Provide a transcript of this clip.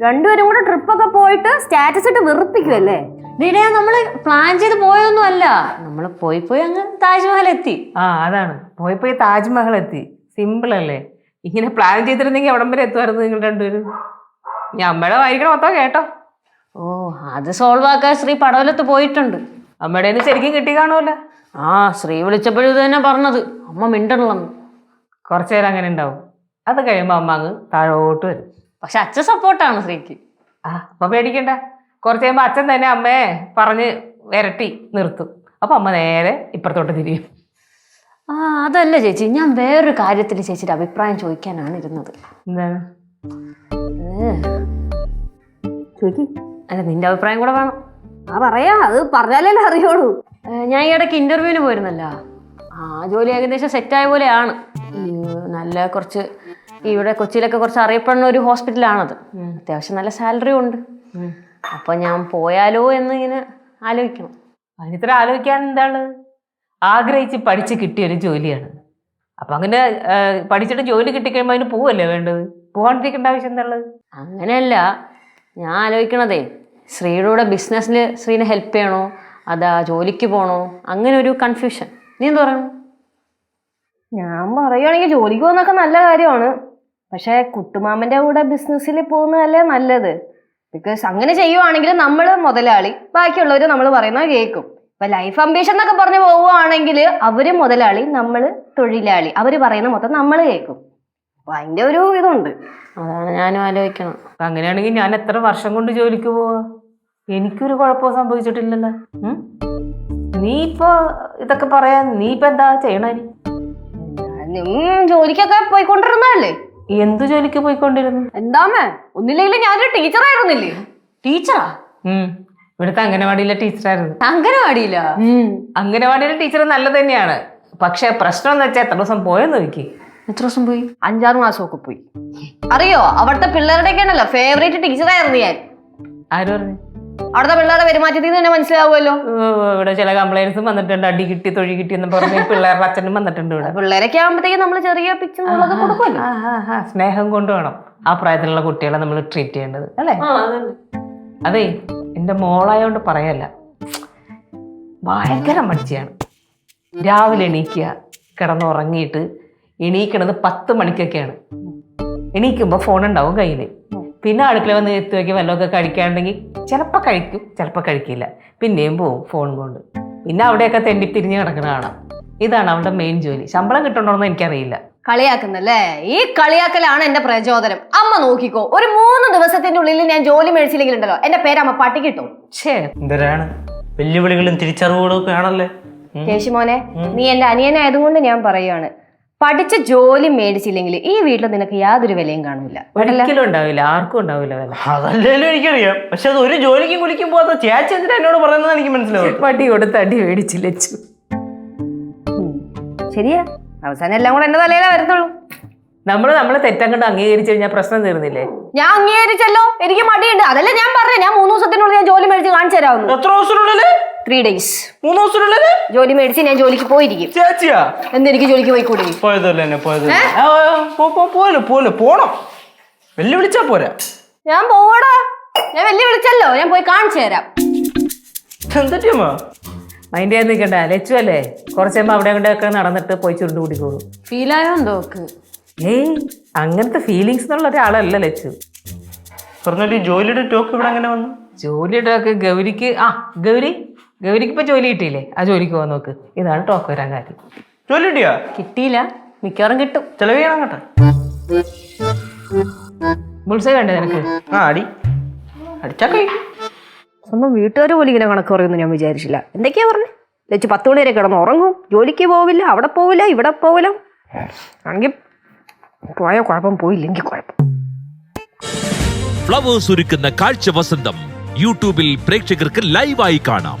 രണ്ടുപേരും കൂടെ ട്രിപ്പൊക്കെ പോയിട്ട് സ്റ്റാറ്റസ് ഇട്ട് വെറുപ്പിക്കുമല്ലേ ഇതിടെ നമ്മൾ പ്ലാൻ ചെയ്ത് പോയൊന്നും അല്ല നമ്മൾ പോയി പോയി അങ്ങ് താജ്മഹൽ എത്തി. ആ അതാണ്. പോയി പോയി താജ്മഹൽ എത്തി. സിമ്പിൾ അല്ലേ? ഇങ്ങനെ പ്ലാൻ ചെയ്തിരുന്നെങ്കിൽ അവിടം വരെ എത്തുമായിരുന്നു നിങ്ങൾ രണ്ടുപേരും? ഞാൻ അമ്മയുടെ വായിക്കണം മൊത്തം കേട്ടോ. ഓ അത് സോൾവ് ആക്കാൻ ശ്രീ പടവലത്ത് പോയിട്ടുണ്ട്. അമ്മയുടെ ശരിക്കും കിട്ടി കാണുമല്ലോ. ആ ശ്രീ വിളിച്ചപ്പോഴും ഇത് തന്നെ പറഞ്ഞത്. അമ്മ മിണ്ടണല്ലോ കുറച്ചു നേരം അങ്ങനെ ഉണ്ടാവും. അത് കഴിയുമ്പോൾ അമ്മ അങ്ങ് താഴോട്ട് വരും. പക്ഷെ അച്ഛൻ സപ്പോർട്ടാണ് ശ്രീക്ക്. ആ അപ്പൊ പേടിക്കണ്ട. കുറച്ച് കഴിയുമ്പോൾ അച്ഛൻ തന്നെ അമ്മയെ പറഞ്ഞ് വരട്ടി നിർത്തും. അപ്പൊ അമ്മ നേരെ ഇപ്പുറത്തോട്ട് തിരിയും. ആ അതല്ല ചേച്ചി ഞാൻ വേറൊരു കാര്യത്തിൽ ചേച്ചിയുടെ അഭിപ്രായം ചോദിക്കാനാണ് ഇരുന്നത്. എന്താണ്? ചോദിക്കും. അല്ല നിന്റെ അഭിപ്രായം കൂടെ വേണം. ആ പറയാ. അത് പറഞ്ഞാലേ അറിയുള്ളൂ. ഞാൻ ഈ ഇടയ്ക്ക് ഇന്റർവ്യൂവിന് പോയിരുന്നല്ല. ആ ജോലി ഏകദേശം സെറ്റായ പോലെയാണ്. നല്ല കുറച്ച് ഇവിടെ കൊച്ചിയിലൊക്കെ കുറച്ച് അറിയപ്പെടുന്ന ഒരു ഹോസ്പിറ്റലാണത്. അത്യാവശ്യം നല്ല സാലറി ഉണ്ട്. അപ്പൊ ഞാൻ പോയാലോ എന്ന് ഇങ്ങനെ ആലോചിക്കണം. അതിനിത്ര ആലോചിക്കാൻ എന്താണ്? ആഗ്രഹിച്ച് പഠിച്ച് കിട്ടിയ ഒരു ജോലിയാണ്. അപ്പൊ അങ്ങനെ പഠിച്ചിട്ട് ജോലി കിട്ടിക്കഴിയുമ്പോൾ അതിന് പോവല്ലേ വേണ്ടത്? പോകാണ്ടിരിക്കേണ്ട ആവശ്യം എന്താ ഉള്ളത് അങ്ങനെയല്ല. ഞാൻ ആലോചിക്കണതേ ശ്രീയുടെ കൂടെ ബിസിനസ്സിൽ ശ്രീനെ ഹെൽപ്പ് ചെയ്യണോ? അതാ ജോലിക്ക് പോകണോ അങ്ങനെ ഒരു കൺഫ്യൂഷൻ. നീ എന്ത് പറയുന്നു ഞാൻ പറയുകയാണെങ്കിൽ ജോലിക്ക് പോകുന്നൊക്കെ നല്ല കാര്യമാണ്. പക്ഷെ കുട്ടുമാമന്റെ കൂടെ ബിസിനസ്സിൽ പോകുന്നതല്ലേ നല്ലത്. ബിക്കോസ് അങ്ങനെ ചെയ്യുവാണെങ്കിൽ നമ്മൾ മുതലാളി ബാക്കിയുള്ളവർ നമ്മൾ പറയുന്നത് കേൾക്കും. ഇപ്പൊ ലൈഫ് അംബീഷൻ എന്നൊക്കെ പറഞ്ഞ് പോവുകയാണെങ്കിൽ അവർ മുതലാളി നമ്മൾ തൊഴിലാളി. അവർ പറയുന്ന മൊത്തം നമ്മൾ കേൾക്കും. അപ്പൊ അതിന്റെ ഒരു ഇതുണ്ട്. അതാണ് ഞാനും ആലോചിക്കണം അങ്ങനെയാണെങ്കിൽ ഞാൻ എത്ര വർഷം കൊണ്ട് ജോലിക്ക് പോവാ? എനിക്കൊരു കുഴപ്പവും സംഭവിച്ചിട്ടില്ലല്ലോ? നീ ഇപ്പൊ ഇതൊക്കെ പറയാ നീ ഇപ്പൊ എന്താ ചെയ്യണേ? ജോലിക്കൊക്കെ പോയിക്കൊണ്ടിരുന്നതല്ലേ? എന്ത് ജോലിക്ക് പോയിക്കൊണ്ടിരുന്നു? എന്താമേ ഒന്നില്ലെങ്കിലും ഞാനൊരു ടീച്ചറായിരുന്നില്ലേ ടീച്ചറാ. ഇവിടുത്തെ അംഗനവാടിയിലെ ടീച്ചറായിരുന്നു അങ്കനവാടിയില്ല അംഗനവാടിയിലെ? ടീച്ചർ നല്ലത് തന്നെയാണ്. പക്ഷെ പ്രശ്നം എന്ന് വെച്ചാൽ എത്ര ദിവസം പോയെന്ന് നോക്കി എത്ര ദിവസം പോയി? അഞ്ചാറ് മാസം മാസമൊക്കെ പോയി. അറിയോ? അവിടുത്തെ പിള്ളേരുടെയൊക്കെ ഉണ്ടല്ലോ ഫേവറേറ്റ് ടീച്ചറായിരുന്നു ഞാൻ. ആര് അവിടുത്തെ പിള്ളേരുടെ പെരുമാറ്റത്തിൽ നിന്ന് തന്നെ മനസ്സിലാവുമല്ലോ. ഇവിടെ ചില കംപ്ലൈൻസും വന്നിട്ടുണ്ട്. അടി കിട്ടി തൊഴി കിട്ടി എന്ന് പറഞ്ഞ് പിള്ളേരുടെ അച്ഛനും വന്നിട്ടുണ്ട് ഇവിടെ. പിള്ളേരൊക്കെ ആകുമ്പോഴത്തേക്കും നമ്മൾ ചെറിയ പിച്ചുകളൊക്കെ കൊടുക്കുമല്ലോ. സ്നേഹം കൊണ്ട് വേണം ആ പ്രായത്തിലുള്ള കുട്ടികളെ നമ്മൾ ട്രീറ്റ് ചെയ്യേണ്ടത്. അല്ലേ? അതെ എന്റെ മോളായോണ്ട് പറയല്ല. ഭയങ്കര മടിച്ചാണ്. രാവിലെ എണീക്കുക കിടന്നുറങ്ങിയിട്ട് എണീക്കണത് പത്ത് മണിക്കൊക്കെയാണ്. എണീക്കുമ്പോൾ ഫോൺ ഉണ്ടാവും കയ്യിൽ പിന്നെ അടുക്കള വന്ന് എത്തി നോക്കി വല്ലതൊക്കെ കഴിക്കാണ്ടെങ്കിൽ ചിലപ്പോൾ കഴിക്കും ചിലപ്പോൾ കഴിക്കില്ല. പിന്നെയും പോവും ഫോൺ കൊണ്ട്. പിന്നെ അവിടെയൊക്കെ തെണ്ടി തിരിഞ്ഞ് കിടക്കണ കാണാം. ഇതാണ് അവളുടെ മെയിൻ ജോലി. ശമ്പളം കിട്ടണമെന്ന് എനിക്കറിയില്ല. കളിയാക്കുന്നല്ലേ? ഈ കളിയാക്കലാണ് എന്റെ പ്രചോദനം. അമ്മ നോക്കിക്കോ ഒരു മൂന്ന് ദിവസത്തിന്റെ ഉള്ളിൽ ഞാൻ ജോലി മേടിച്ചില്ലെങ്കിലുണ്ടല്ലോ. എന്റെ പേര് അമ്മ പട്ടി കിട്ടും? ഛേ. എന്തരാണ്? വെല്ലുവിളികളും തിരിച്ചറിവുകളും ഒക്കെ ആണല്ലേ. കേശുമോനെ നീ എന്റെ അനിയനായതുകൊണ്ട് ഞാൻ പറയുകയാണ് പഠിച്ച ജോലി മേടിച്ചില്ലെങ്കിൽ ഈ വീട്ടിൽ നിനക്ക് യാതൊരു വിലയും കാണൂല. ഒരിക്കലും ഉണ്ടാവില്ല ആർക്കും ഉണ്ടാവില്ല വില. അതല്ലേലും എനിക്കറിയാം. പക്ഷെ അത് ഒരു ജോലിക്കും കുളിക്കും പോകാത്ത ചേച്ചി എന്തിനാ എന്നോട് പറയുന്നത് എനിക്ക് മനസ്സിലാവും പട്ടി കൊടുത്ത് അടി മേടിച്ചില്ല ശരിയാ. അവസാനം എല്ലാം കൂടെ എന്റെ തലയിലേ വരത്തുള്ളൂ. നമ്മൾ നമ്മളെ തെറ്റം കണ്ട് അംഗീകരിച്ചു കഴിഞ്ഞാൽ പ്രശ്നം തീർന്നില്ലേ? ഞാൻ അംഗീകരിച്ചല്ലോ. എനിക്ക് മടിയുണ്ട്. അതല്ലേ ഞാൻ പറഞ്ഞു. ഞാൻ മൂന്ന് ദിവസത്തിനുള്ളിൽ ഞാൻ ജോലി മേടിച്ച് കാണിച്ചു തരാമെന്ന്. എത്ര ദിവസത്തിനുള്ളിൽ? ത്രീ ഡേയ്സ് മൂന്ന് ദിവസത്തിനുള്ളിൽ? ജോലി മേടിച്ച് ഞാൻ ജോലിക്ക് പോയിരിക്കും. ചേച്ചിയാ? എന്തെനിക്ക് ജോലിക്ക് പോയിക്കൂടി? പോയതല്ലേ എന്നെ പോയതല്ലേ? ആ, ആ, പോ, പോ, പോലെ പോലെ പോണം. വെല്ലുവിളിച്ചാ പോരാ. ഞാൻ പോവാടാ ഞാൻ വെല്ലു വിളിച്ചല്ലോ ഞാൻ പോയി കാണിച്ചു തരാം. എന്തൊക്കെയാ മൈൻഡ് ചെയ്യാൻ നിൽക്കണ്ട. ലച്ചു അല്ലേ? കുറച്ച് കഴിയുമ്പോൾ അവിടെ ഇവിടെയൊക്കെ നടന്നിട്ട് പോയി ചുരുണ്ട് കൂടിക്കോളൂ. ഫീലായോ എന്തോക്ക് ഏയ് അങ്ങനത്തെ ഫീലിങ്സ് എന്നുള്ള ഒരാളല്ല ലച്ചു. പറഞ്ഞോട്ട് ജോലിയുടെ ടോക്ക് ഇവിടെ അങ്ങനെ വന്നു? ജോലിയുടെ ഒക്കെ ഗൗരിക്ക് ആ ഗൗരി? ഗൗരിക്ക് ഇപ്പൊ ജോലി കിട്ടിയില്ലേ? ആ ജോലിക്ക് പോകാൻ നോക്ക്. ഇതാണ് ടോക്ക് വരാൻ കാര്യം. ജോലി കിട്ടിയോ? കിട്ടിയില്ല. മിക്കവാറും കിട്ടും. ചെലവ് ചെയ്യണം കേട്ടോ. ബുൾസൈ വേണ്ടേ നിനക്ക്? ആ അടി. സ്വന്തം വീട്ടുകാർ പോലും ഇങ്ങനെ കണക്ക് പറയുമെന്ന് ഞാൻ വിചാരിച്ചില്ല. എന്തൊക്കെയാ പറഞ്ഞു? ലച്ച് പത്ത് മണി വരെ കിടന്ന് ഉറങ്ങും. ജോലിക്ക് പോവില്ല അവിടെ പോവില്ല ഇവിടെ പോവില്ല. ആണെങ്കിൽ പോയ കുഴപ്പം പോയില്ലെങ്കിൽ കുഴപ്പം. ഫ്ലവേഴ്സ് ഒരുക്കുന്ന കാഴ്ച വസന്തം യൂട്യൂബിൽ പ്രേക്ഷകർക്ക് ലൈവായി കാണാം.